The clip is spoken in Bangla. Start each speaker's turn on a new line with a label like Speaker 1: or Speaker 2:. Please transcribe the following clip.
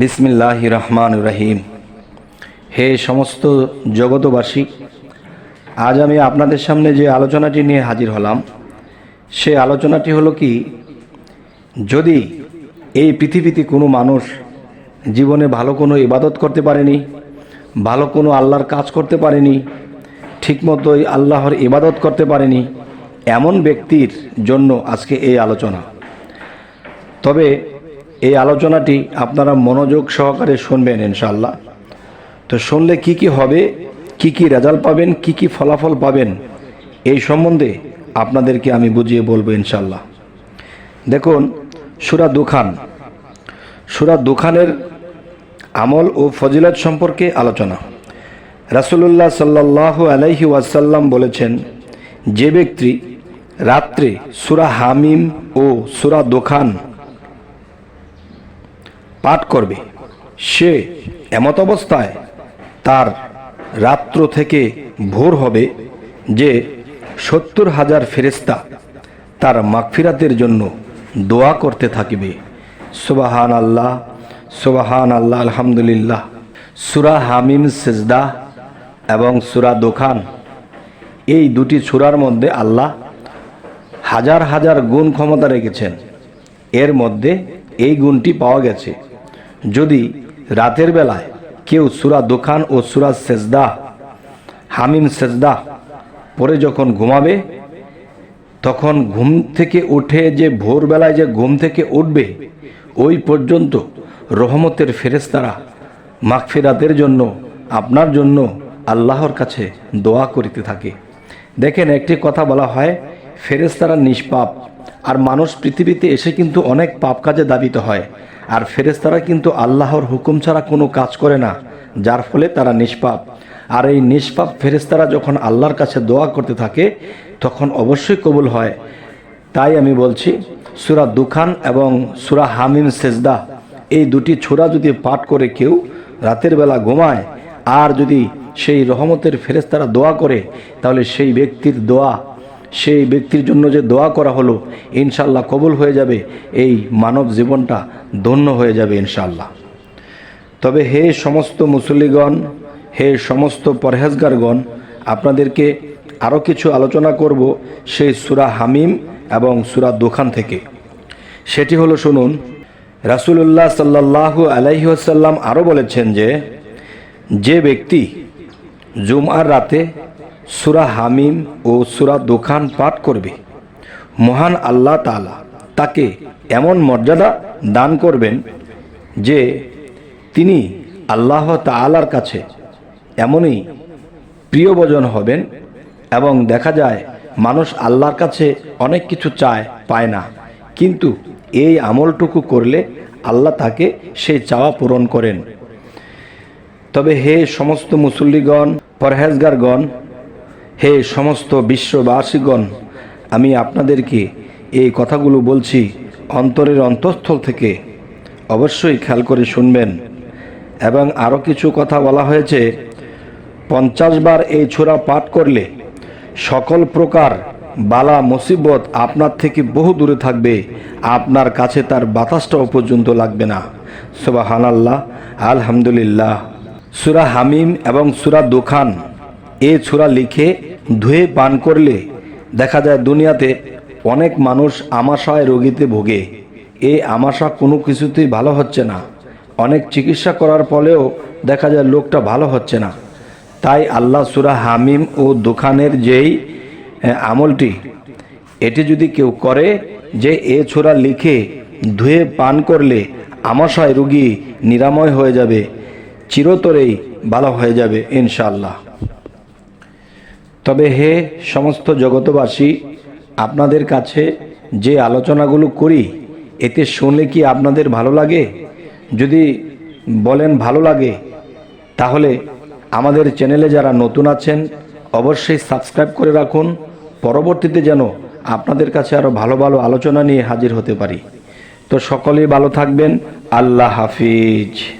Speaker 1: বিসমিল্লাহ রহমান রহিম। হে সমস্ত জগতবাসী আজ আমি আপনাদের সামনে যে আলোচনাটি নিয়ে হাজির হলাম, সে আলোচনাটি হলো কি, যদি এই পৃথিবীতে কোনো মানুষ জীবনে ভালো কোনো ইবাদত করতে পারেনি, ভালো কোনো আল্লাহর কাজ করতে পারেনি, ঠিকমতোই আল্লাহর ইবাদত করতে পারেনি, এমন ব্যক্তির জন্য আজকে এই আলোচনা। তবে এই আলোচনাটি আপনারা মনোযোগ সহকারে শুনবেন ইনশাল্লাহ তো শুনলে কি কি হবে, কি কি রেজাল্ট পাবেন, কি কি ফলাফল পাবেন, এই সম্বন্ধে আপনাদেরকে আমি বুঝিয়ে বলব ইনশাল্লাহ দেখুন, সুরা দুখান। সুরা দুখানের আমল ও ফজিলত সম্পর্কে আলোচনা। রাসুলুল্লাহ সাল্লাহ আলাইহি ওয়াসাল্লাম বলেছেন, যে ব্যক্তি রাত্রে সুরা হামিম ও সুরা দোখান পাঠ করবে। সে এমত অবস্থায় তার রাত্র থেকে ভোর হবে যে সত্তর হাজার ফেরেস্তা তার মাগফিরাতের জন্য দোয়া করতে থাকিবে। সুবাহান আল্লাহ সুবাহান আল্লাহ আলহামদুলিল্লাহ। সুরা হামিম, সেজদা এবং সুরা দোকান এই দুটি সুরার মধ্যে আল্লাহ হাজার হাজার গুণ ক্ষমতা রেখেছেন। এর মধ্যে এই গুণটি পাওয়া গেছে। যদি রাতের বেলায় কেউ সুরা দোকান ও সুরা সেজদা, হামিম সেজদা পরে যখন ঘুমাবে, তখন ঘুম থেকে উঠে যে ভোরবেলায় যে ঘুম থেকে উঠবে, ওই পর্যন্ত রহমতের ফেরেস্তারা মাগফিরাতের জন্য, আপনার জন্য আল্লাহর কাছে দোয়া করিতে থাকে। দেখেন একটি কথা বলা হয় ফেরেস্তারা নিষ্পাপ। আর মানুষ পৃথিবীতে এসে কিন্তু অনেক পাপ কাজে দাবিত হয়। আর ফেরেস্তারা কিন্তু আল্লাহর হুকুম ছাড়া কোনো কাজ করে না, যার ফলে তারা নিষ্পাপ। আর এই নিষ্পাপ ফেরেস্তারা যখন আল্লাহর কাছে দোয়া করতে থাকে, তখন অবশ্যই কবুল হয়। তাই আমি বলছি, সুরা দুখান এবং সুরা হামিম সেজদা, এই দুটি ছোড়া যদি পাঠ করে কেউ রাতের বেলা ঘুমায়, আর যদি সেই রহমতের ফেরেস্তারা দোয়া করে, তাহলে সেই ব্যক্তির দোয়া সেই ব্যক্তির জন্য যে দোয়া করা হলো ইনশাল্লাহ কবুল হয়ে যাবে, এই মানব জীবনটা ধন্য হয়ে যাবে ইনশাল্লাহ তবে হে সমস্ত মুসল্লিগণ, হে সমস্ত পরহেজগারগণ, আপনাদেরকে আরও কিছু আলোচনা করব সেই সুরা হামিম এবং সুরা দোকান থেকে। সেটি হলো শুনুন, রাসুলুল্লাহ সাল্লাহু আলাইসাল্লাম আরও বলেছেন যে যে ব্যক্তি জুমার রাতে সুরা হামিম ও সুরা দোকান পাঠ করবে। মহান আল্লাহ তালা তাকে এমন মর্যাদা দান করবেন যে তিনি আল্লাহ তালার কাছে এমনই প্রিয়বজন হবেন এবং দেখা যায় মানুষ আল্লাহর কাছে অনেক কিছু চায়, পায় না। কিন্তু এই আমলটুকু করলে আল্লাহ তাকে সেই চাওয়া পূরণ করেন। তবে হে সমস্ত মুসল্লিগণ, পরহেজগারগণ হে সমস্ত বিশ্ববাসীগণ, আমি আপনাদেরকে এই কথাগুলো বলছি অন্তরের অন্তঃস্থল থেকে। অবশ্যই খেয়াল করে শুনবেন। এবং আরও কিছু কথা বলা হয়েছে, পঞ্চাশ বার এই ছোড়া পাঠ করলে সকল প্রকার বালা মুসিবত আপনার থেকে বহু দূরে থাকবে, আপনার কাছে তার বাতাসটাও পর্যন্ত লাগবে না। সুবাহান আল্লাহ আলহামদুলিল্লাহ। সুরা হামিম এবং সুরা দোখান এ ছোড়া লিখে ধুয়ে পান করলে দেখা যায় দুনিয়াতে অনেক মানুষ আমাশায় রোগীতে ভোগে। এই আমাশা কোনো কিছুতেই ভালো হচ্ছে না। অনেক চিকিৎসা করার ফলেও দেখা যায় লোকটা ভালো হচ্ছে না। তাই আল্লাহ সুরা হামিম ও দোকানের যেই আমলটি, এটি যদি কেউ করে যে এ ছোড়া লিখে ধুয়ে পান করলে আমাশায় রুগী নিরাময় হয়ে যাবে, চিরতরেই ভালো হয়ে যাবে ইনশাল্লাহ তবে হে সমস্ত জগতবাসী আপনাদের কাছে যে আলোচনাগুলো করি, এতে শুনলে কি আপনাদের ভালো লাগে? যদি বলেন ভালো লাগে, তাহলে আমাদের চ্যানেলে যারা নতুন আছেন, অবশ্যই সাবস্ক্রাইব করে রাখুন। পরবর্তীতে যেন আপনাদের কাছে আরও ভালো ভালো আলোচনা নিয়ে হাজির হতে পারি। তো সকলেই ভালো থাকবেন। আল্লাহ হাফিজ।